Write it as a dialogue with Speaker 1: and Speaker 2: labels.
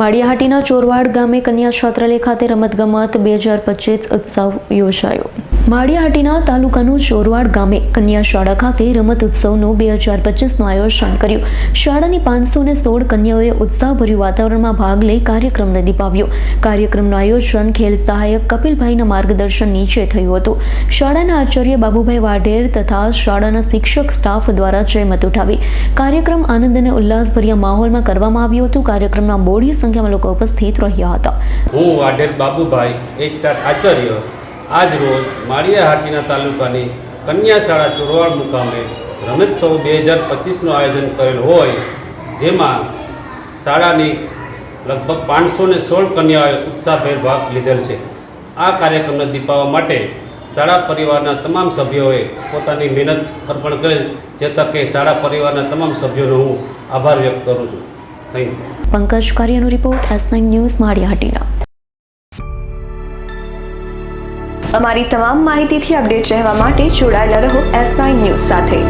Speaker 1: માળિયાહાટીના ચોરવાડ ગામે કન્યા છાત્રાલય ખાતે રમતગમત બે હજાર પચીસ ઉત્સવ યોજાયો. માળિયાહાટીના તાલુકાનું ચોરવાડ ગામે કન્યા શાળા ખાતે રમત ઉત્સવનું બે હજાર પચીસનું આયોજન કર્યું. શાળાની પાંચસો ને સોળ કન્યાઓએ ઉત્સાહભર્યું વાતાવરણમાં ભાગ લઈ કાર્યક્રમને દીપાવ્યો. કાર્યક્રમનું આયોજન ખેલ સહાયક કપિલભાઈના માર્ગદર્શન નીચે થયું હતું. શાળાના આચાર્ય બાબુભાઈ વાઢેર તથા શાળાના શિક્ષક સ્ટાફ દ્વારા જયમત ઉઠાવી. કાર્યક્રમ આનંદ અને ઉલ્લાસભર્યા માહોલમાં કરવામાં આવ્યું હતું. કાર્યક્રમમાં બોડી સંખ્યામાં લોકો ઉપસ્થિત રહ્યા હતા.
Speaker 2: હું વાઢેર બાબુભાઈ એકતા આચાર્ય, આજ રોજ માળિયાહાટીના તાલુકાની કન્યા શાળા ચોરવાડ મુકામે રમતોત્સવ બે હજાર પચીસનું આયોજન કરેલ હોય, જેમાં શાળાની લગભગ પાંચસો ને સોળ કન્યાઓએ ઉત્સાહભેર ભાગ લીધેલ છે. આ કાર્યક્રમને દીપાવવા માટે શાળા પરિવારના તમામ સભ્યોએ પોતાની મહેનત અર્પણ કરેલ, જે તકે શાળા પરિવારના તમામ સભ્યોનો હું આભાર વ્યક્ત કરું છું.
Speaker 1: પંકજ કાર્યનો રિપોર્ટ એસ ન્યૂઝ માળિયાહાટીના.
Speaker 3: અમારી તમામ માહિતીથી અપડેટ રહેવા માટે જોડાયેલા રહો એસ ન્યૂઝ સાથે.